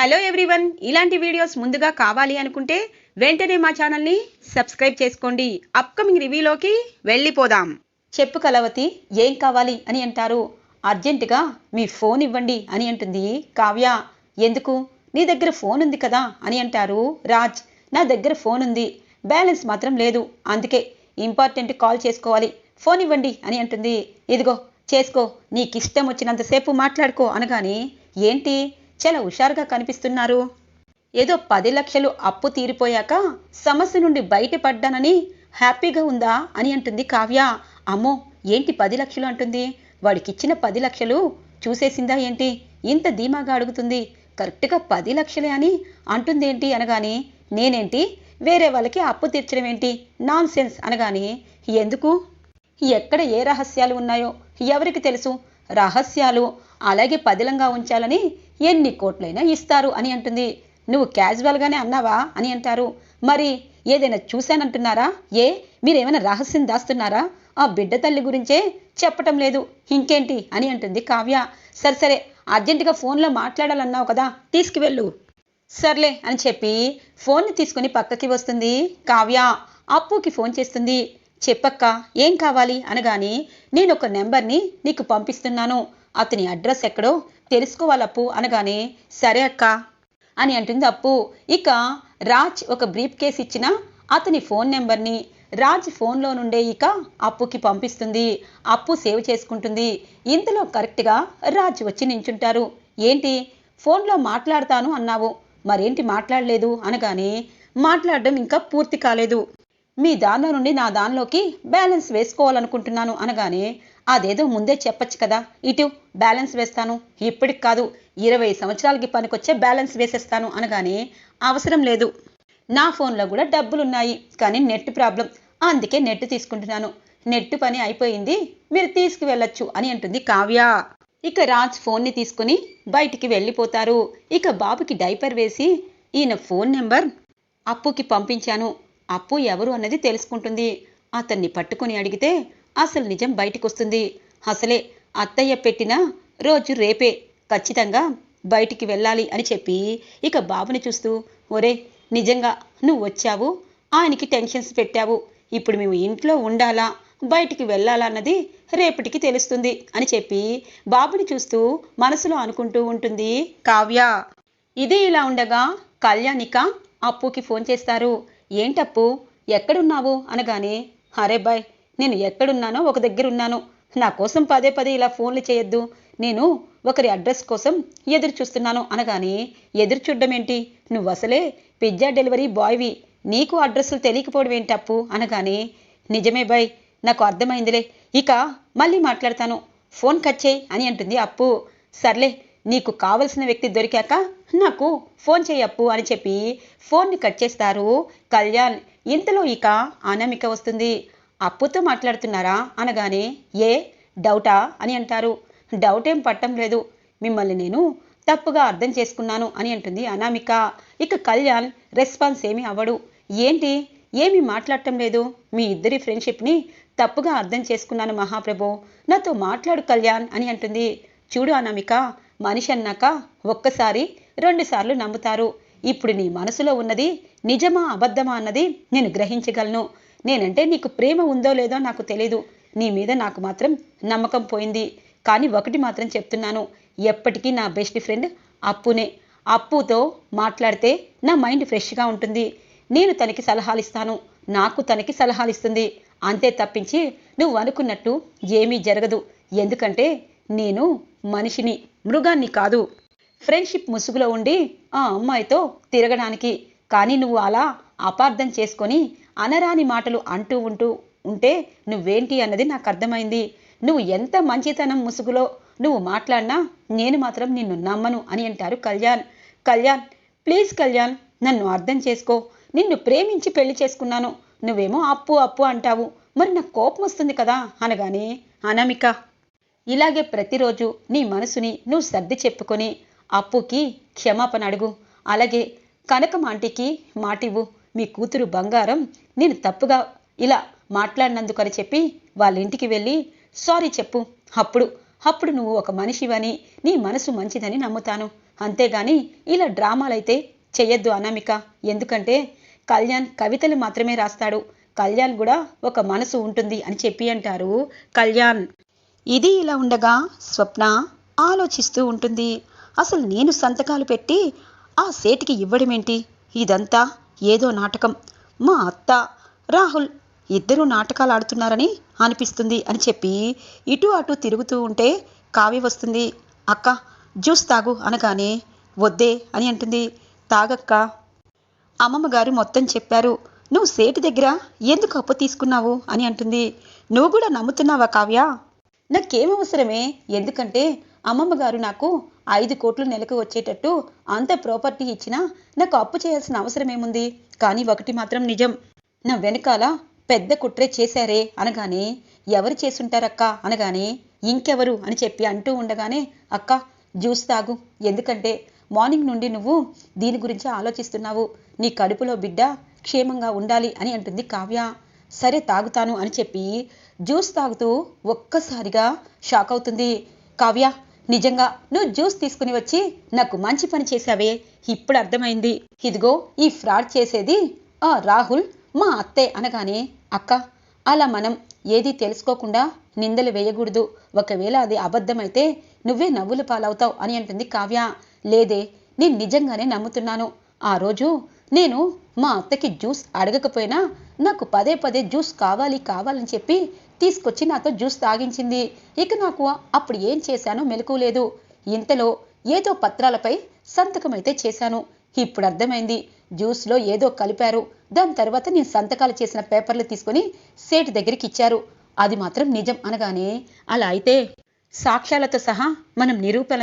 Hello everyone ఇలాంటి videos ముందుగా కావాలి అనుకుంటే వెంటనే మా ఛానల్ని సబ్స్క్రైబ్ చేసుకోండి. అప్కమింగ్ రివ్యూలోకి వెళ్ళిపోదాం. చెప్పు కలవతి ఏం కావాలి అని అంటారు? అర్జెంటుగా మీ ఫోన్ ఇవ్వండి అని అంటుంది కావ్య. ఎందుకు? నీ దగ్గర ఫోన్ ఉంది కదా అని అంటారు రాజ్. నా దగ్గర ఫోన్ ఉంది. బ్యాలెన్స్ మాత్రం లేదు. అందుకే ఇంపార్టెంట్ కాల్ చేసుకోవాలి. ఫోన్ ఇవ్వండి అని అంటుంది. ఇదిగో చేసుకో. నీకు ఇష్టం వచ్చినంతసేపు మాట్లాడుకో అనగాని ఏంటి? చాలా హుషారుగా కనిపిస్తున్నారు. ఏదో పది లక్షలు అప్పు తీరిపోయాక సమస్య నుండి బయటపడ్డానని హ్యాపీగా ఉందా అని అంటుంది కావ్య. అమ్మో ఏంటి పది లక్షలు అంటుంది? వాడికిచ్చిన పది లక్షలు చూసేసిందా ఏంటి? ఇంత ధీమాగా అడుగుతుంది. కరెక్ట్గా పది లక్షలే అని అంటుందేంటి అనగాని నేనేంటి? వేరే వాళ్ళకి అప్పు తీర్చడం ఏంటి? నాన్ సెన్స్ అనగాని ఎందుకు? ఎక్కడ ఏ రహస్యాలు ఉన్నాయో ఎవరికి తెలుసు? రహస్యాలు అలాగే పదిలంగా ఉంచాలని ఎన్ని కోట్లైనా ఇస్తారు అని అంటుంది. నువ్వు క్యాజువల్గానే అన్నావా అని అంటారు. మరి ఏదైనా చూశానంటున్నారా? ఏ? మీరేమైనా రహస్యం దాస్తున్నారా? ఆ బిడ్డ తల్లి గురించే చెప్పటం లేదు. ఇంకేంటి అని అంటుంది కావ్య. సరే సరే అర్జెంటుగా ఫోన్లో మాట్లాడాలన్నావు కదా తీసుకువెళ్ళు. సర్లే అని చెప్పి ఫోన్ని తీసుకుని పక్కకి వస్తుంది కావ్య. అప్పుకి ఫోన్ చేస్తుంది. చెప్పక్క ఏం కావాలి? అనగాని నేను ఒక నెంబర్ని నీకు పంపిస్తున్నాను. అతని అడ్రస్ ఎక్కడో తెలుసుకోవాలప్పు అనగానే సరే అక్క అని అంటుంది అప్పు. ఇక రాజ్ ఒక బ్రీఫ్ కేస్ ఇచ్చిన అతని ఫోన్ నెంబర్ని రాజ్ ఫోన్లో నుండే ఇక అప్పుకి పంపిస్తుంది. అప్పు సేవ్ చేసుకుంటుంది. ఇంతలో కరెక్ట్గా రాజ్ వచ్చి నించుంటారు. ఏంటి? ఫోన్లో మాట్లాడతాను అన్నావు. మరేంటి మాట్లాడలేదు అనగానే మాట్లాడడం ఇంకా పూర్తి కాలేదు. మీ దానిలో నుండి నా దానిలోకి బ్యాలెన్స్ వేసుకోవాలనుకుంటున్నాను అనగానే అదేదో ముందే చెప్పొచ్చు కదా. ఇటు బ్యాలెన్స్ వేస్తాను. ఇప్పటికి కాదు ఇరవై సంవత్సరాలకి పనికొచ్చే బ్యాలెన్స్ వేసేస్తాను అనగానే అవసరం లేదు. నా ఫోన్లో కూడా డబ్బులున్నాయి కానీ నెట్ ప్రాబ్లం. అందుకే నెట్ తీసుకుంటున్నాను. నెట్ పని అయిపోయింది మీరు తీసుకువెళ్ళొచ్చు అని అంటుంది కావ్య. ఇక రాజ్ ఫోన్ని తీసుకుని బయటికి వెళ్ళిపోతారు. ఇక బాబుకి డైపర్ వేసి ఈయన ఫోన్ నెంబర్ అప్పుకి పంపించాను. అప్పు ఎవరు అన్నది తెలుసుకుంటుంది. అతన్ని పట్టుకుని అడిగితే అసలు నిజం బయటికి వస్తుంది అసలే అత్తయ్య పెట్టిన రోజు రేపే. ఖచ్చితంగా బయటికి వెళ్ళాలి అని చెప్పి ఇక బాబుని చూస్తూ ఒరే నిజంగా నువ్వు వచ్చావు? ఆయనకి టెన్షన్స్ పెట్టావు. ఇప్పుడు మేము ఇంట్లో ఉండాలా? బయటికి వెళ్ళాలా అన్నది రేపటికి తెలుస్తుంది అని చెప్పి బాబుని చూస్తూ మనసులో అనుకుంటూ ఉంటుంది కావ్య. ఇది ఇలా ఉండగా కళ్యాణిక అప్పుకి ఫోన్ చేస్తారు. ఏంటప్పు? ఎక్కడున్నావు? అనగానే అరే బాయ్ నేను ఎక్కడున్నానో ఒక దగ్గర ఉన్నాను. నా కోసం పదే పదే ఇలా ఫోన్లు చేయొద్దు. నేను ఒకరి అడ్రస్ కోసం ఎదురు చూస్తున్నాను అనగానే ఎదురు చూడడం ఏంటి? నువ్వు అసలే పిజ్జా డెలివరీ బాయ్వి. నీకు అడ్రస్లు తెలియకపోవడం ఏంటప్పు అనగానే నిజమే బాయ్ నాకు అర్థమైందిలే. ఇక మళ్ళీ మాట్లాడతాను. ఫోన్ కట్ చేయి అని అంటుంది అప్పు. సర్లే నీకు కావలసిన వ్యక్తి దొరికాక నాకు ఫోన్ చేయప్పు అని చెప్పి ఫోన్ని కట్ చేస్తారు కళ్యాణ్. ఇంతలో ఇక అనామిక వస్తుంది. అప్పుతో మాట్లాడుతున్నారా అనగానే ఏ డౌటా అని అంటారు. డౌట్ ఏం పట్టం లేదు. మిమ్మల్ని నేను తప్పుగా అర్థం చేసుకున్నాను అని అంటుంది అనామిక. ఇక కళ్యాణ్ రెస్పాన్స్ ఏమీ అవ్వడు. ఏంటి? ఏమీ మాట్లాడటం లేదు. మీ ఇద్దరి ఫ్రెండ్షిప్ని తప్పుగా అర్థం చేసుకున్నాను మహాప్రభు. నాతో మాట్లాడు కళ్యాణ్ అని అంటుంది. చూడు అనామిక మనిషి అన్నాక ఒక్కసారి రెండుసార్లు నమ్ముతారు. ఇప్పుడు నీ మనసులో ఉన్నది నిజమా అబద్ధమా అన్నది నేను గ్రహించగలను. నేనంటే నీకు ప్రేమ ఉందో లేదో నాకు తెలీదు. నీ మీద నాకు మాత్రం నమ్మకం పోయింది. కానీ ఒకటి మాత్రం చెప్తున్నాను. ఎప్పటికీ నా బెస్ట్ ఫ్రెండ్ అప్పునే. అప్పుతో మాట్లాడితే నా మైండ్ ఫ్రెష్గా ఉంటుంది. నేను తనకి సలహాలు ఇస్తాను నాకు తనకి సలహాలు ఇస్తుంది అంతే తప్పించి నువ్వు అనుకున్నట్టు ఏమీ జరగదు. ఎందుకంటే నేను మనిషిని మృగాన్ని కాదు. ఫ్రెండ్షిప్ ముసుగులో ఉండి ఆ అమ్మాయితో తిరగడానికి. కానీ నువ్వు అలా అపార్థం చేసుకొని అనరాని మాటలు అంటూ ఉంటూ ఉంటే నువ్వేంటి అన్నది నాకు అర్థమైంది. నువ్వు ఎంత మంచితనం ముసుగులో నువ్వు మాట్లాడినా నేను మాత్రం నిన్ను నమ్మను అని అంటారు కళ్యాణ్. కళ్యాణ్ ప్లీజ్ కళ్యాణ్ నన్ను అర్థం చేసుకో. నిన్ను ప్రేమించి పెళ్ళి చేసుకున్నాను. నువ్వేమో అప్పు అప్పు అంటావు. మరి నాకు కోపం వస్తుంది కదా అనగానే అనామిక ఇలాగే ప్రతిరోజు నీ మనసుని నువ్వు సర్ది చెప్పుకొని అప్పుకి క్షమాపణ అడుగు. అలాగే కనకమాంటికి మాటివ్వు. మీ కూతురు బంగారం నేను తప్పుగా ఇలా మాట్లాడినందుకని చెప్పి వాళ్ళ ఇంటికి వెళ్ళి సారీ చెప్పు అప్పుడు అప్పుడు నువ్వు ఒక మనిషివని నీ మనసు మంచిదని నమ్ముతాను. అంతేగాని ఇలా డ్రామాలైతే చెయ్యొద్దు అనామిక. ఎందుకంటే కళ్యాణ్ కవితలు మాత్రమే రాస్తాడు. కళ్యాణ్ కూడా ఒక మనసు ఉంటుంది అని చెప్పి అంటారు కళ్యాణ్. ఇది ఇలా ఉండగా స్వప్న ఆలోచిస్తూ ఉంటుంది. అసలు నేను సంతకాలు పెట్టి ఆ సేటికి ఇవ్వడమేంటి? ఇదంతా ఏదో నాటకం. మా అత్త రాహుల్ ఇద్దరూ నాటకాలు ఆడుతున్నారని అనిపిస్తుంది అని చెప్పి ఇటు అటు తిరుగుతూ ఉంటే కావ్య వస్తుంది. అక్క జ్యూస్ తాగు అనగానే వద్దే అని అంటుంది. తాగక్క? అమ్మమ్మ గారు మొత్తం చెప్పారు. నువ్వు సేటు దగ్గర ఎందుకు అప్పు తీసుకున్నావు అని అంటుంది. నువ్వు కూడా నమ్ముతున్నావా కావ్య? నాకేం అవసరమే? ఎందుకంటే అమ్మమ్మ గారు నాకు ఐదు కోట్లు నెలకు వచ్చేటట్టు అంత ప్రాపర్టీ ఇచ్చినా నాకు అప్పు చేయాల్సిన అవసరం ఏముంది? కానీ ఒకటి మాత్రం నిజం. నా వెనకాల పెద్ద కుట్రే చేశారే అనగానే ఎవరు చేసుంటారక్క అనగానే ఇంకెవరు అని చెప్పి అంటూ ఉండగానే అక్క జ్యూస్ తాగు. ఎందుకంటే మార్నింగ్ నుండి నువ్వు దీని గురించి ఆలోచిస్తున్నావు. నీ కడుపులో బిడ్డ క్షేమంగా ఉండాలి అని అంటుంది కావ్య. సరే తాగుతాను అని చెప్పి జ్యూస్ తాగుతూ ఒక్కసారిగా షాక్ అవుతుంది కావ్య. నిజంగా నువ్వు జ్యూస్ తీసుకుని వచ్చి నాకు మంచి పని చేశావే. ఇప్పుడు అర్థమైంది. ఇదిగో ఈ ఫ్రాడ్ చేసేది ఆ రాహుల్ మా అత్తే అనగానే అక్క అలా మనం ఏది తెలుసుకోకుండా నిందలు వేయకూడదు. ఒకవేళ అది అబద్ధమైతే నువ్వే నవ్వులు పాలవుతావు అని అంటుంది కావ్య. లేదే నేను నిజంగానే నమ్ముతున్నాను. ఆ రోజు నేను మా అత్తకి జ్యూస్ అడగకపోయినా నాకు పదే పదే జ్యూస్ కావాలి కావాలని చెప్పి తీసుకొచ్చి నాతో జ్యూస్ తాగించింది. ఇక నాకు అప్పుడు ఏం చేశానో మెలకు లేదు. ఇంతలో ఏదో పత్రాలపై సంతకం అయితే చేశాను. ఇప్పుడు అర్థమైంది. జ్యూస్లో ఏదో కలిపారు. దాని తర్వాత నేను సంతకాలు చేసిన పేపర్లు తీసుకొని సేటు దగ్గరికి ఇచ్చారు. అది మాత్రం నిజం అనగానే అలా అయితే సాక్ష్యాలతో సహా మనం నిరూపణ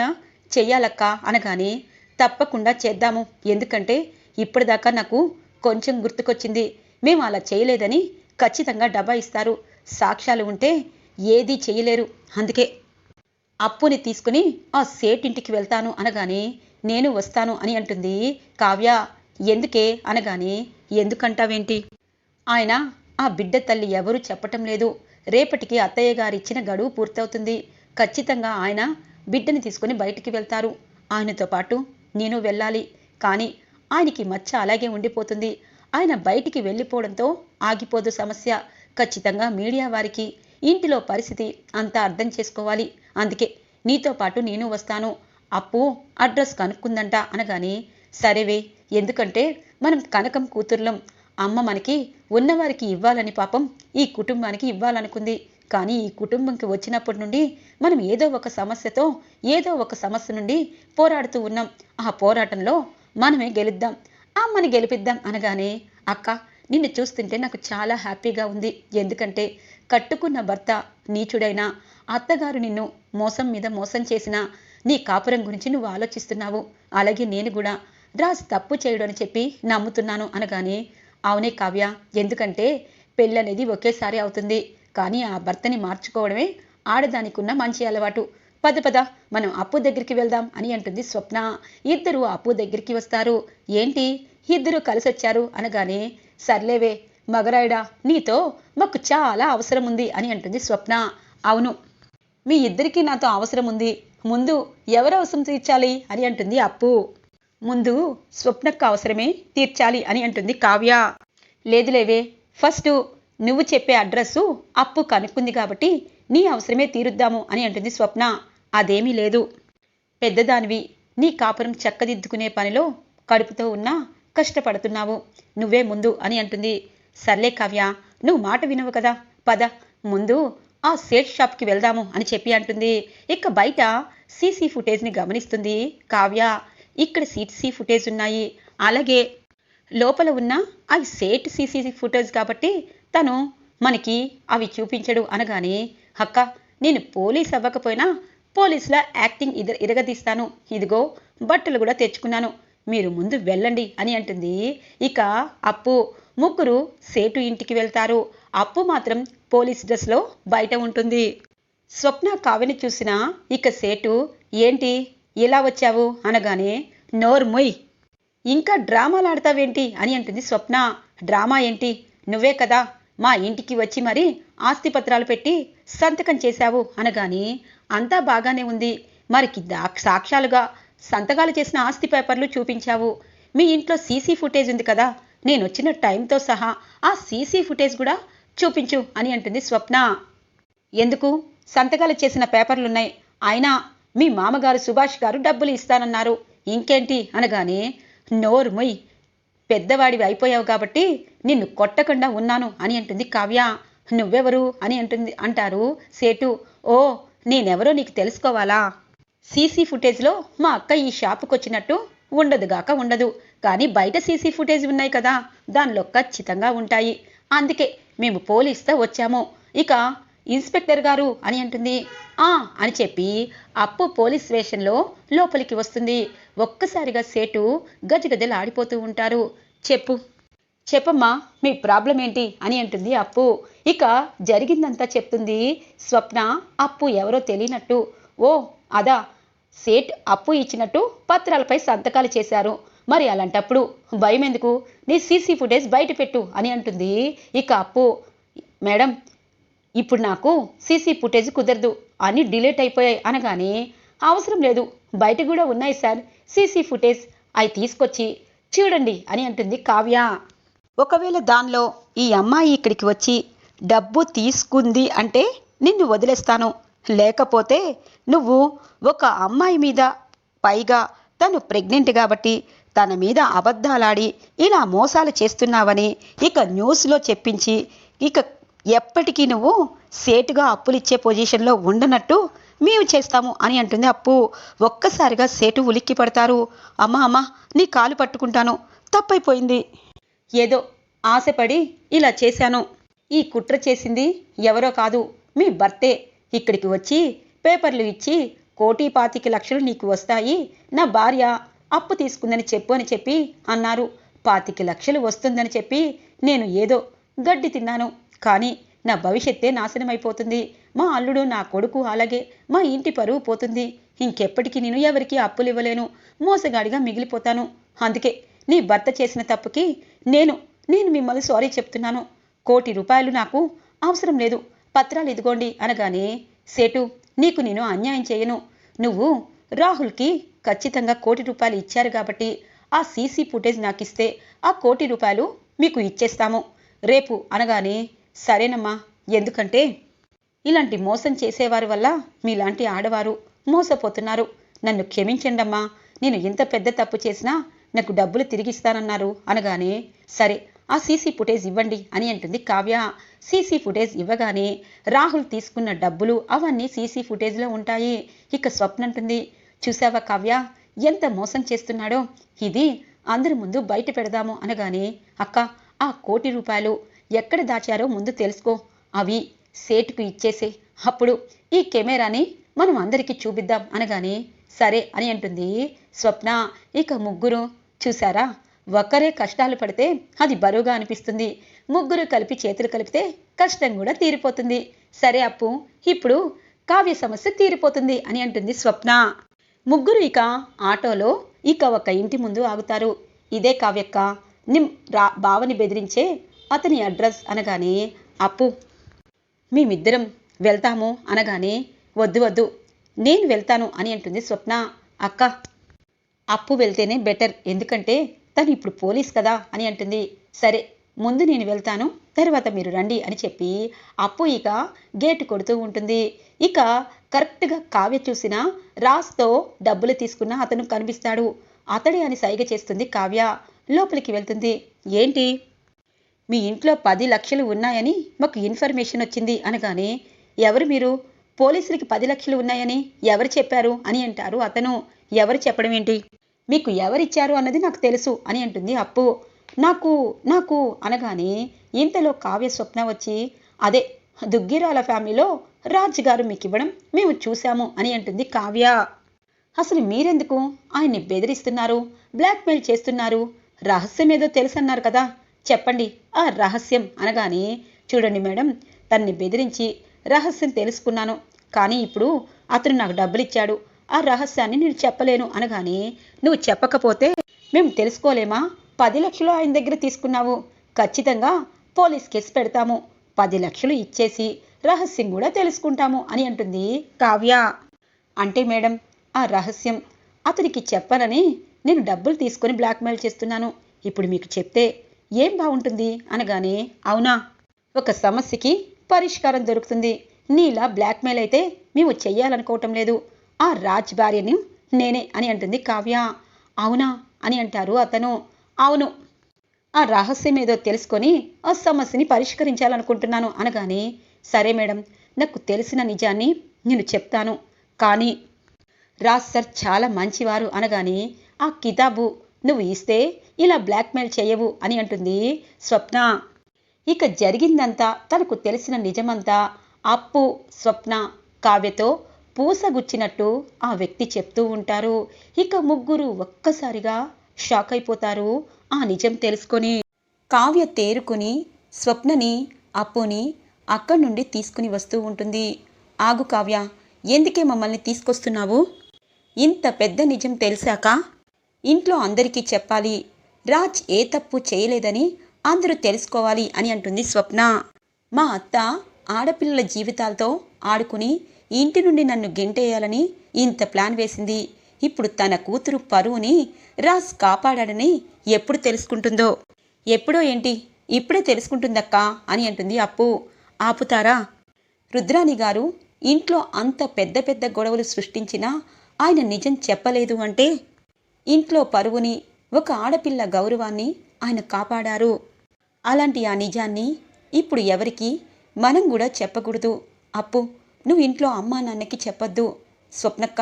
చెయ్యాలక్క అనగానే తప్పకుండా చేద్దాము. ఎందుకంటే ఇప్పటిదాకా నాకు కొంచెం గుర్తుకొచ్చింది. మేము అలా చేయలేదని ఖచ్చితంగా డబ్బా ఇస్తారు. సాక్ష్యాలు ఉంటే ఏదీ చేయలేరు. అందుకే అప్పుని తీసుకుని ఆ సేటింటికి వెళ్తాను అనగానే నేను వస్తాను అని అంటుంది కావ్య. ఎందుకే? అనగానే ఎందుకంటావేంటి? ఆయన ఆ బిడ్డ తల్లి ఎవరూ చెప్పటం లేదు. రేపటికి అత్తయ్య గారిచ్చిన గడువు పూర్తవుతుంది. ఖచ్చితంగా ఆయన బిడ్డని తీసుకుని బయటికి వెళ్తారు. ఆయనతో పాటు నేను వెళ్ళాలి. కానీ ఆయనకి మచ్చ అలాగే ఉండిపోతుంది. ఆయన బయటికి వెళ్ళిపోవడంతో ఆగిపోదు సమస్య. ఖచ్చితంగా మీడియా వారికి ఇంటిలో పరిస్థితి అంతా అర్థం చేసుకోవాలి. అందుకే నీతో పాటు నేను వస్తాను. అప్పు అడ్రస్ కనుక్కుందంట అనగానే సరేవే ఎందుకంటే మనం కనకం కూతుర్లం. అమ్మ మనకి ఉన్నవారికి ఇవ్వాలని పాపం ఈ కుటుంబానికి ఇవ్వాలనుకుంది. కానీ ఈ కుటుంబంకి వచ్చినప్పటి నుండి మనం ఏదో ఒక సమస్యతో ఏదో ఒక సమస్య నుండి పోరాడుతూ ఉన్నాం. ఆ పోరాటంలో మనమే గెలుద్దాం. అమ్మని గెలిపిద్దాం అనగానే అక్క నిన్ను చూస్తుంటే నాకు చాలా హ్యాపీగా ఉంది. ఎందుకంటే కట్టుకున్న భర్త నీచుడైనా అత్తగారు నిన్ను మోసం మీద మోసం చేసినా నీ కాపురం గురించి నువ్వు ఆలోచిస్తున్నావు. అలాగే నేను కూడా రాజు తప్పు చేయడం అని చెప్పి నమ్ముతున్నాను అనగానే అవునే కావ్య ఎందుకంటే పెళ్ళనేది ఒకేసారి అవుతుంది. కానీ ఆ భర్తని మార్చుకోవడమే ఆడదానికున్న మంచి అలవాటు. పద పద మనం అప్పు దగ్గరికి వెళ్దాం అని అంటుంది స్వప్న. ఇద్దరు అప్పు దగ్గరికి వస్తారు. ఏంటి? ఇద్దరు కలిసి వచ్చారు అనగానే సర్లేవే మగరాయుడా నీతో మాకు చాలా అవసరం ఉంది అని అంటుంది స్వప్న. అవును మీ ఇద్దరికీ నాతో అవసరం ఉంది ముందు ఎవరు అవసరం తీర్చాలి అని అంటుంది అప్పు. ముందు స్వప్నకు అవసరమే తీర్చాలి అని అంటుంది కావ్య. లేదులేవే ఫస్ట్ నువ్వు చెప్పే అడ్రస్సు అప్పు కనుక్కుంది కాబట్టి నీ అవసరమే తీరుద్దాము అని అంటుంది స్వప్న. అదేమీ లేదు. పెద్దదానివి నీ కాపురం చక్కదిద్దుకునే పనిలో కడుపుతో ఉన్నా కష్టపడుతున్నావు. నువ్వే ముందు అని అంటుంది. సర్లే కావ్య నువ్వు మాట వినవు కదా. పద ముందు ఆ సేట్ షాప్కి వెళ్దాము అని చెప్పి అంటుంది. ఇక బయట సీసీ ఫుటేజ్ని గమనిస్తుంది కావ్య. ఇక్కడ సీసీ ఫుటేజ్ ఉన్నాయి. అలాగే లోపల ఉన్న అవి సేట్ సీసీ ఫుటేజ్ కాబట్టి తను మనకి అవి చూపించడు అనగానే అక్క నేను పోలీస్ అవ్వకపోయినా పోలీసులా యాక్టింగ్ ఇద ఇరగదీస్తాను. ఇదిగో బట్టలు కూడా తెచ్చుకున్నాను. మీరు ముందు వెళ్ళండి అని అంటుంది. ఇక అప్పు. ముగ్గురు సేటు ఇంటికి వెళ్తారు. అప్పు మాత్రం పోలీస్ డ్రెస్లో బయట ఉంటుంది. స్వప్న కావ్యని చూసిన ఇక సేటు ఏంటి? ఇలా వచ్చావు? అనగానే నోర్ముయ్ ఇంకా డ్రామాలాడతావేంటి అని అంటుంది స్వప్న. డ్రామా ఏంటి? నువ్వే కదా. మా ఇంటికి వచ్చి మరి ఆస్తి పత్రాలు పెట్టి సంతకం చేశావు. అనగాని అంతా బాగానే ఉంది. మరికి సాక్ష్యాలుగా సంతకాలు చేసిన ఆస్తి పేపర్లు చూపించావు. మీ ఇంట్లో సీసీ ఫుటేజ్ ఉంది కదా నేను వచ్చిన టైంతో సహా ఆ సీసీ ఫుటేజ్ కూడా చూపించు అని అంటుంది స్వప్న. ఎందుకు? సంతకాలు చేసిన పేపర్లున్నాయి. అయినా మీ మామగారు సుభాష్ గారు డబ్బులు ఇస్తానన్నారు. ఇంకేంటి అనగానే నోరు మొయ్ పెద్దవాడివి అయిపోయావు కాబట్టి నిన్ను కొట్టకుండా ఉన్నాను అని అంటుంది కావ్య. నువ్వెవరు అని అంటుంది అంటారు సేటు. ఓ నేనెవరో నీకు తెలుసుకోవాలా? సీసీ ఫుటేజ్లో మా అక్క ఈ షాపుకి వచ్చినట్టు ఉండదుగాక ఉండదు. కానీ బయట సీసీ ఫుటేజ్ ఉన్నాయి కదా దానిలో ఖచ్చితంగా ఉంటాయి. అందుకే మేము పోలీస్తో వచ్చాము. ఇక ఇన్స్పెక్టర్ గారు అని అంటుంది. ఆ అని చెప్పి అప్పు పోలీస్ స్టేషన్లో లోపలికి వస్తుంది. ఒక్కసారిగా సేటు గజగజలు ఆడిపోతూ ఉంటారు. చెప్పు. చెప్పమ్మా మీ ప్రాబ్లం ఏంటి? అని అంటుంది అప్పు. ఇక జరిగిందంతా చెప్తుంది స్వప్న. అప్పు ఎవరో తెలియనట్టు. ఓ అదా సేట్ అప్పు ఇచ్చినట్టు పత్రాలపై సంతకాలు చేశారు. మరి అలాంటప్పుడు భయం ఎందుకు? నీ సీసీ ఫుటేజ్ బయట పెట్టు అని అంటుంది. ఇక అప్పు మేడం ఇప్పుడు నాకు సీసీ ఫుటేజ్ కుదరదు. అని డిలేట్ అయిపోయాయి అనగానే అవసరం లేదు. బయట కూడా ఉన్నాయి సార్. సీసీ ఫుటేజ్ అవి తీసుకొచ్చి చూడండి అని అంటుంది కావ్య. ఒకవేళ దానిలో ఈ అమ్మాయి ఇక్కడికి వచ్చి డబ్బు తీసుకుంది అంటే నిన్ను వదిలేస్తాను. లేకపోతే నువ్వు ఒక అమ్మాయి మీద పైగా తను ప్రెగ్నెంట్ కాబట్టి తన మీద అబద్ధాలాడి ఇలా మోసాలు చేస్తున్నావని ఇక న్యూస్లో చెప్పించి ఇక ఎప్పటికీ నువ్వు సేటుగా అప్పులిచ్చే పొజిషన్లో ఉండనట్టు మేము చేస్తాము అని అంటుంది. అప్పు ఒక్కసారిగా సేటు ఉలిక్కి పడతారు. అమ్మా అమ్మా నీ కాలు పట్టుకుంటాను. తప్పైపోయింది. ఏదో ఆశపడి ఇలా చేశాను. ఈ కుట్ర చేసింది ఎవరో కాదు మీ భర్తే. ఇక్కడికి వచ్చి పేపర్లు ఇచ్చి కోటి పాతిక లక్షలు నీకు వస్తాయి నా భార్య అప్పు తీసుకుందని చెప్పు అని చెప్పి అన్నారు. పాతిక లక్షలు వస్తుందని చెప్పి నేను ఏదో గడ్డి తిన్నాను. కానీ నా భవిష్యత్తే నాశనమైపోతుంది. మా అల్లుడు నా కొడుకు అలాగే మా ఇంటి పరువు పోతుంది. ఇంకెప్పటికీ నేను ఎవరికి అప్పులు ఇవ్వలేను మోసగాడిగా మిగిలిపోతాను. అందుకే నీ భర్త చేసిన తప్పుకి నేను నేను మిమ్మల్ని సారీ చెప్తున్నాను. కోటి రూపాయలు నాకు అవసరం లేదు. పత్రాలు ఇదిగోండి అనగానే సేటు నీకు నేను అన్యాయం చేయను. నువ్వు రాహుల్కి ఖచ్చితంగా కోటి రూపాయలు ఇచ్చారు కాబట్టి ఆ సీసీ ఫుటేజ్ నాకు ఇస్తే ఆ కోటి రూపాయలు మీకు ఇచ్చేస్తాము. రేపు అనగానే సరేనమ్మా ఎందుకంటే ఇలాంటి మోసం చేసేవారి వల్ల మీలాంటి ఆడవారు మోసపోతున్నారు. నన్ను క్షమించండమ్మా. నేను ఎంత పెద్ద తప్పు చేసినా నాకు డబ్బులు తిరిగిస్తానన్నారు. అనగానే సరే ఆ సీసీ ఫుటేజ్ ఇవ్వండి అని అంటుంది కావ్య. సీసీ ఫుటేజ్ ఇవ్వగానే రాహుల్ తీసుకున్న డబ్బులు అవన్నీ సీసీ ఫుటేజ్లో ఉంటాయి. ఇక స్వప్న అంటుంది చూసావా కావ్య? ఎంత మోసం చేస్తున్నాడో? ఇది అందరి ముందు బయట పెడదాము అనగానే అక్క ఆ కోటి రూపాయలు ఎక్కడ దాచారో ముందు తెలుసుకో. అవి సేటుకు ఇచ్చేసే. అప్పుడు ఈ కెమెరాని మనం అందరికీ చూపిద్దాం అనగానే సరే అని అంటుంది స్వప్న. ఇక ముగ్గురు చూసారా ఒక్కరే కష్టాలు పడితే అది బరువుగా అనిపిస్తుంది. ముగ్గురు కలిపి చేతులు కలిపితే కష్టం కూడా తీరిపోతుంది. సరే అప్పు ఇప్పుడు కావ్య సమస్య తీరిపోతుంది అని అంటుంది స్వప్న. ముగ్గురు ఇక ఆటోలో ఇక ఒక ఇంటి ముందు ఆగుతారు. ఇదే కావ్యక్క. నిమ్ రా బావని బెదిరించే అతని అడ్రస్ అనగానే అప్పు మేమిద్దరం వెళ్తాము అనగానే వద్దు వద్దు నేను వెళ్తాను అని అంటుంది స్వప్న. అక్క అప్పు వెళ్తేనే బెటర్. ఎందుకంటే తను ఇప్పుడు పోలీస్ కదా? అని అంటుంది. సరే ముందు నేను వెళ్తాను తర్వాత మీరు రండి అని చెప్పి అప్పు ఇక గేటు కొడుతూ ఉంటుంది. ఇక కరెక్ట్గా కావ్య చూసిన రాస్తో డబ్బులు తీసుకున్న అతను కనిపిస్తాడు. అతడే అని సైగ చేస్తుంది కావ్య. లోపలికి వెళ్తుంది. ఏంటి? మీ ఇంట్లో పది లక్షలు ఉన్నాయని మాకు ఇన్ఫర్మేషన్ వచ్చింది అనగానే ఎవరు మీరు? పోలీసులకి పది లక్షలు ఉన్నాయని ఎవరు చెప్పారు అని అంటారు అతను. ఎవరు చెప్పడం ఏంటి? మీకు ఎవరిచ్చారు అన్నది నాకు తెలుసు అని అంటుంది అప్పు. నాకు నాకు అనగానే ఇంతలో కావ్య స్వప్న వచ్చి అదే దుగ్గిరాల ఫ్యామిలీలో రాజ్ గారు మీకు ఇవ్వడం మేము చూశాము అని అంటుంది కావ్య. అసలు మీరెందుకు? ఆయన్ని బెదిరిస్తున్నారు బ్లాక్మెయిల్ చేస్తున్నారు రహస్యం ఏదో తెలుసన్నారు కదా. చెప్పండి ఆ రహస్యం అనగానే చూడండి మేడం తన్ని బెదిరించి రహస్యం తెలుసుకున్నాను. కానీ ఇప్పుడు అతను నాకు డబ్బులు ఇచ్చాడు ఆ రహస్యాన్ని నేను చెప్పలేను అనగానే నువ్వు చెప్పకపోతే మేము తెలుసుకోలేమా? పది లక్షలు ఆయన దగ్గర తీసుకున్నావు. ఖచ్చితంగా పోలీస్ కేసు పెడతాము. పది లక్షలు ఇచ్చేసి రహస్యం కూడా తెలుసుకుంటాము అని అంటుంది కావ్య. అంటే మేడం ఆ రహస్యం అతనికి చెప్పనని నేను డబ్బులు తీసుకొని బ్లాక్మెయిల్ చేస్తున్నాను. ఇప్పుడు మీకు చెప్తే ఏం బాగుంటుంది అనగానే అవునా? ఒక సమస్యకి పరిష్కారం దొరుకుతుంది. నీలా బ్లాక్మెయిల్ అయితే మేము చెయ్యాలనుకోవటం లేదు. ఆ రాజ్ భార్యని నేనే అని అంటుంది కావ్య. అవునా అని అంటారు అతను. అవును. ఆ రహస్యం ఏదో తెలుసుకొని ఆ సమస్యని పరిష్కరించాలనుకుంటున్నాను అనగానే సరే మేడం నాకు తెలిసిన నిజాన్ని నేను చెప్తాను. కానీ రాజ్ సార్ చాలా మంచివారు అనగానే ఆ కితాబు నువ్వు ఇస్తే ఇలా బ్లాక్మెయిల్ చేయవు అని అంటుంది స్వప్న. ఇక జరిగిందంతా తనకు తెలిసిన నిజమంతా అప్పు స్వప్న కావ్యతో పూసగుచ్చినట్టు ఆ వ్యక్తి చెప్తూ ఉంటారు. ఇక ముగ్గురు ఒక్కసారిగా షాక్ అయిపోతారు. ఆ నిజం తెలుసుకొని కావ్య తేరుకుని స్వప్నని అప్పుని అక్కడి నుండి తీసుకుని వస్తూ ఉంటుంది. ఆగు కావ్య ఎందుకే మమ్మల్ని తీసుకొస్తున్నావు? ఇంత పెద్ద నిజం తెలిసాక ఇంట్లో అందరికీ చెప్పాలి. రాజ్ ఏ తప్పు చేయలేదని అందరూ తెలుసుకోవాలి అని అంటుంది స్వప్న. మా అత్త ఆడపిల్లల జీవితాలతో ఆడుకుని ఇంటి నుండి నన్ను గెంటేయాలని ఇంత ప్లాన్ వేసింది. ఇప్పుడు తన కూతురు పరువుని రాజ్ కాపాడాడని ఎప్పుడు తెలుసుకుంటుందో? ఎప్పుడో ఏంటి? ఇప్పుడే తెలుసుకుంటుందక్కా అని అంటుంది అప్పు. ఆపుతారా? రుద్రాణి గారు ఇంట్లో అంత పెద్ద పెద్ద గొడవలు సృష్టించినా ఆయన నిజం చెప్పలేదు అంటే? ఇంట్లో పరువుని ఒక ఆడపిల్ల గౌరవాన్ని ఆయన కాపాడారు. అలాంటి ఆ నిజాన్ని ఇప్పుడు ఎవరికి మనం కూడా చెప్పకూడదు. అప్పు నువ్వు ఇంట్లో అమ్మా నాన్నకి చెప్పొద్దు స్వప్నక్క.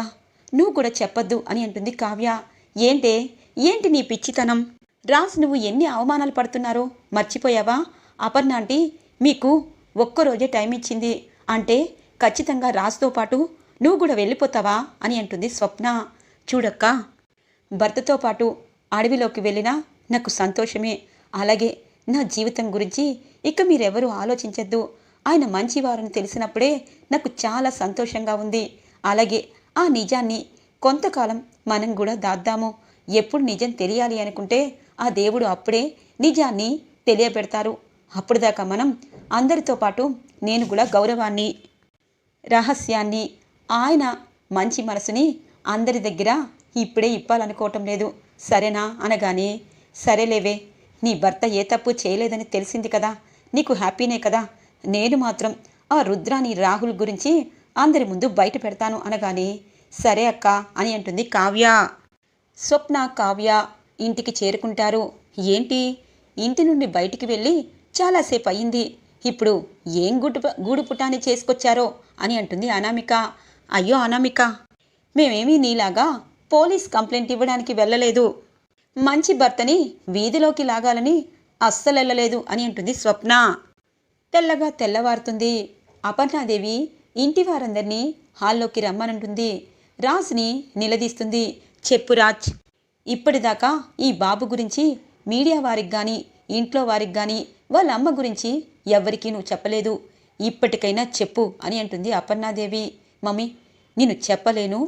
నువ్వు కూడా చెప్పొద్దు అని అంటుంది కావ్య. ఏంటే? ఏంటి నీ పిచ్చితనం? రాజ్ నువ్వు ఎన్ని అవమానాలు పడుతున్నారో మర్చిపోయావా? అపర్ణ ఆంటీ మీకు ఒక్కరోజే టైం ఇచ్చింది. అంటే ఖచ్చితంగా రాజుతో పాటు నువ్వు కూడా వెళ్ళిపోతావా అని అంటుంది స్వప్న. చూడక్క భర్తతో పాటు అడవిలోకి వెళ్ళినా నాకు సంతోషమే. అలాగే నా జీవితం గురించి ఇక మీరెవరూ ఆలోచించద్దు. ఆయన మంచివారని తెలిసినప్పుడే నాకు చాలా సంతోషంగా ఉంది. అలాగే ఆ నిజాన్ని కొంతకాలం మనం కూడా దాద్దాము. ఎప్పుడు నిజం తెలియాలి అనుకుంటే ఆ దేవుడు అప్పుడే నిజాన్ని తెలియబెడతారు. అప్పుడు దాకా మనం అందరితో పాటు నేను కూడా గౌరవాన్ని రహస్యాన్ని ఆయన మంచి మనసుని అందరి దగ్గర ఇప్పుడే ఇప్పాలనుకోవటం లేదు. సరేనా అనగానే సరేలేవే నీ భర్త ఏ తప్పు చేయలేదని తెలిసింది కదా నీకు హ్యాపీనే కదా నేను మాత్రం ఆ రుద్రాని రాహుల్ గురించి అందరి ముందు బయట పెడతాను అనగానే సరే అక్క అని అంటుంది కావ్య. స్వప్న కావ్య ఇంటికి చేరుకుంటారు. ఏంటి? ఇంటి నుండి బయటికి వెళ్ళి చాలాసేపు అయింది ఇప్పుడు ఏం గుడ్డు గూడు పుటాన్ని చేసుకొచ్చారో అని అంటుంది అనామిక. అయ్యో అనామిక మేమేమీ నీలాగా పోలీస్ కంప్లైంట్ ఇవ్వడానికి వెళ్ళలేదు. మంచి భర్తని వీధిలోకి లాగాలని అస్సలు వెళ్ళలేదు అని అంటుంది స్వప్న. తెల్లగా తెల్లవారుతుంది. అపర్ణాదేవి ఇంటి వారందరినీ హాల్లోకి రమ్మనంటుంది. రాజ్ని నిలదీస్తుంది. చెప్పు రాజ్ ఇప్పటిదాకా ఈ బాబు గురించి మీడియా వారికి కానీ ఇంట్లో వారికి కానీ వాళ్ళ అమ్మ గురించి ఎవ్వరికీ నువ్వు చెప్పలేదు. ఇప్పటికైనా చెప్పు అని అంటుంది అపర్ణాదేవి. మమ్మీ నేను చెప్పలేను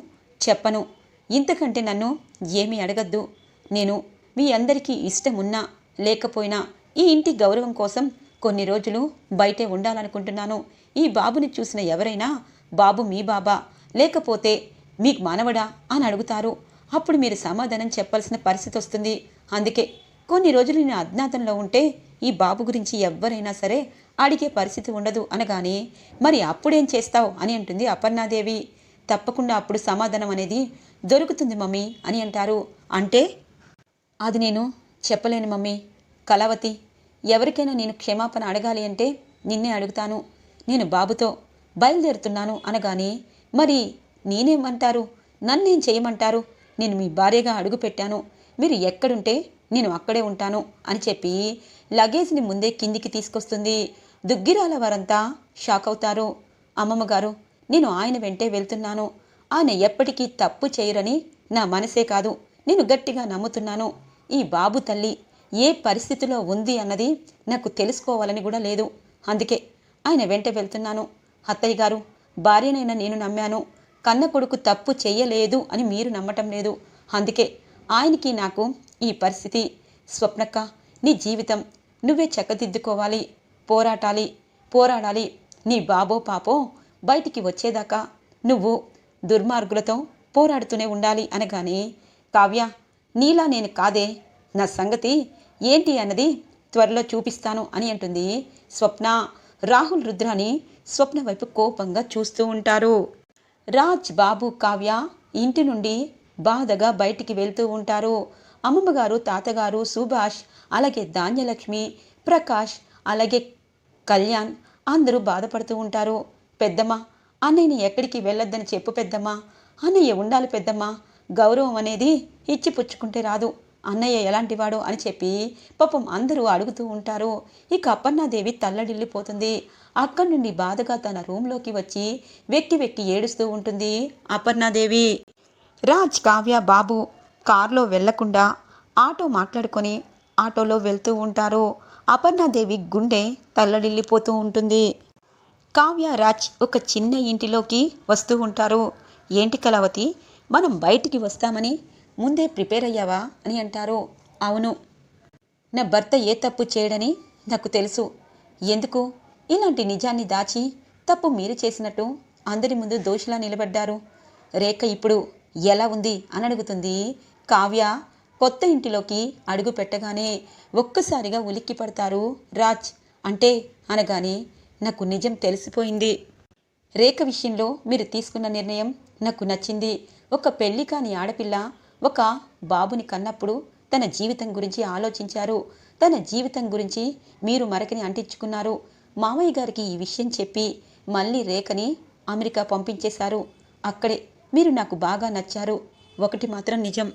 చెప్పను. ఇంతకంటే నన్ను ఏమీ అడగద్దు. నేను మీ అందరికీ ఇష్టం ఉన్నా లేకపోయినా ఈ ఇంటి గౌరవం కోసం కొన్ని రోజులు బయటే ఉండాలనుకుంటున్నాను. ఈ బాబుని చూసిన ఎవరైనా బాబు మీ బాబా లేకపోతే మీకు మానవడా? అని అడుగుతారు. అప్పుడు మీరు సమాధానం చెప్పాల్సిన పరిస్థితి వస్తుంది. అందుకే కొన్ని రోజులు నేను అజ్ఞాతంలో ఉంటే ఈ బాబు గురించి ఎవ్వరైనా సరే అడిగే పరిస్థితి ఉండదు అనగానే మరి అప్పుడేం చేస్తావు? అని అంటుంది అపర్ణాదేవి. తప్పకుండా అప్పుడు సమాధానం అనేది దొరుకుతుంది మమ్మీ అని అంటారు. అంటే అది నేను చెప్పలేను మమ్మీ కళావతి ఎవరికైనా నేను క్షమాపణ అడగాలి అంటే నిన్నే అడుగుతాను నేను బాబుతో బయలుదేరుతున్నాను అనగానే మరి నేనేమంటారు? నన్నేం చేయమంటారు? నేను మీ భార్యగా అడుగుపెట్టాను మీరు ఎక్కడుంటే నేను అక్కడే ఉంటాను అని చెప్పి లగేజ్ని ముందే కిందికి తీసుకొస్తుంది. దుగ్గిరాల వారంతా షాక్ అవుతారు అమ్మమ్మగారు నేను ఆయన వెంటే వెళ్తున్నాను. ఆయన ఎప్పటికీ తప్పు చేయరని నా మనసే కాదు. నేను గట్టిగా నమ్ముతున్నాను. ఈ బాబు తల్లి ఏ పరిస్థితిలో ఉంది అన్నది నాకు తెలుసుకోవాలని కూడా లేదు. అందుకే ఆయన వెంట వెళ్తున్నాను. అత్తయ్య గారు భార్యనైనా నేను నమ్మాను. కన్న కొడుకు తప్పు చెయ్యలేదు అని మీరు నమ్మటం లేదు. అందుకే ఆయనకి నాకు ఈ పరిస్థితి. స్వప్నక్క నీ జీవితం నువ్వే చక్కదిద్దుకోవాలి. పోరాటాలి పోరాడాలి. నీ బాబో పాపో బయటికి వచ్చేదాకా నువ్వు దుర్మార్గులతో పోరాడుతూనే ఉండాలి అనగానే కావ్య నీలా నేను కాదే. నా సంగతి ఏంటి అన్నది త్వరలో చూపిస్తాను అని అంటుంది స్వప్న. రాహుల్ రుద్రాని స్వప్న వైపు కోపంగా చూస్తూ ఉంటారు. రాజ్ బాబు కావ్య ఇంటి నుండి బాధగా బయటికి వెళ్తూ ఉంటారు. అమ్మమ్మగారు తాతగారు సుభాష్ అలాగే ధాన్యలక్ష్మి ప్రకాష్ అలాగే కళ్యాణ్ అందరూ బాధపడుతూ ఉంటారు. పెద్దమ్మ అన్నయ్యని ఎక్కడికి వెళ్ళొద్దని చెప్పు పెద్దమ్మ. అన్నయ్య ఉండాలి పెద్దమ్మ. గౌరవం అనేది ఇచ్చి పుచ్చుకుంటే రాదు. అన్నయ్య ఎలాంటివాడు అని చెప్పి పాపం అందరూ అడుగుతూ ఉంటారు. ఇక అప్పన్నాదేవి తల్లడిల్లిపోతుంది. అక్కడి నుండి బాధగా తన రూమ్లోకి వచ్చి వెక్కి వెక్కి ఏడుస్తూ ఉంటుంది అపర్ణాదేవి రాజ్ కావ్య బాబు కారులో వెళ్ళకుండా ఆటో మాట్లాడుకొని ఆటోలో వెళ్తూ ఉంటారు. అపర్ణాదేవి గుండె తల్లడిల్లిపోతూ ఉంటుంది. కావ్య రాజ్ ఒక చిన్న ఇంటిలోకి వస్తూ ఉంటారు. ఏంటి కలవతి మనం బయటికి వస్తామని ముందే ప్రిపేర్ అయ్యావా అని అంటారు. అవును. నా భర్త ఏ తప్పు చేయడని నాకు తెలుసు. ఎందుకు? ఇలాంటి నిజాన్ని దాచి తప్పు మీరు చేసినట్టు అందరి ముందు దోషిలా నిలబడ్డారు. రేఖ ఇప్పుడు ఎలా ఉంది అని అడుగుతుంది. కావ్య కొత్త ఇంటిలోకి అడుగు పెట్టగానే ఒక్కసారిగా ఉలిక్కి పడతారు రాజ్. అంటే అనగానే నాకు నిజం తెలిసిపోయింది. రేఖ విషయంలో మీరు తీసుకున్న నిర్ణయం నాకు నచ్చింది. ఒక పెళ్ళి కాని ఆడపిల్ల ఒక బాబుని కన్నప్పుడు తన జీవితం గురించి ఆలోచించారు. తన జీవితం గురించి మీరు మరకని అంటించుకున్నారు. మామయ్య గారికి ఈ విషయం చెప్పి మళ్ళీ రేఖని అమెరికా పంపించేశారు. అక్కడే మీరు నాకు బాగా నచ్చారు. ఒకటి మాత్రం నిజం.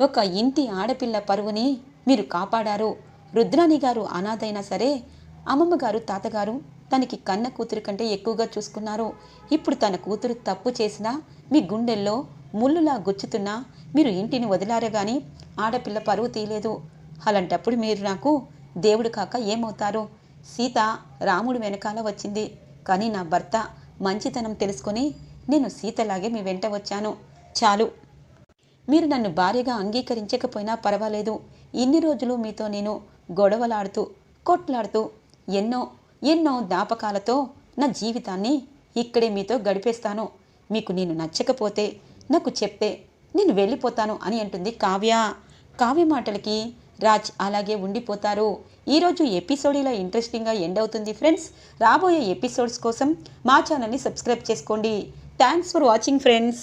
ఒక ఇంటి ఆడపిల్ల పరువుని మీరు కాపాడారు. రుద్రాణి గారు అనాథైనా సరే అమ్మమ్మ గారు తాతగారు తనకి కన్న కూతురు కంటే ఎక్కువగా చూసుకున్నారు. ఇప్పుడు తన కూతురు తప్పు చేసినా మీ గుండెల్లో ముళ్ళులా గుచ్చుతున్నా మీరు ఇంటిని వదిలారే గాని ఆడపిల్ల పరువు తీయలేదు. అలాంటప్పుడు మీరు నాకు దేవుడు కాక ఏమవుతారు? సీత రాముడు వెనకాల వచ్చింది. కానీ నా భర్త మంచితనం తెలుసుకొని నేను సీతలాగే మీ వెంట వచ్చాను. చాలు. మీరు నన్ను భార్యగా అంగీకరించకపోయినా పర్వాలేదు. ఇన్ని రోజులు మీతో నేను గొడవలాడుతూ కొట్లాడుతూ ఎన్నో ఎన్నో జ్ఞాపకాలతో నా జీవితాన్ని ఇక్కడే మీతో గడిపేస్తాను. మీకు నేను నచ్చకపోతే నాకు చెప్తే నేను వెళ్ళిపోతాను అని అంటుంది కావ్య. కావ్య మాటలకి రాజ్ అలాగే ఉండిపోతారు. ఈరోజు ఎపిసోడ్ ఇలా ఇంట్రెస్టింగ్గా ఎండ్ అవుతుంది ఫ్రెండ్స్ రాబోయే ఎపిసోడ్స్ కోసం మా ఛానల్ని సబ్స్క్రైబ్ చేసుకోండి. Thanks for watching friends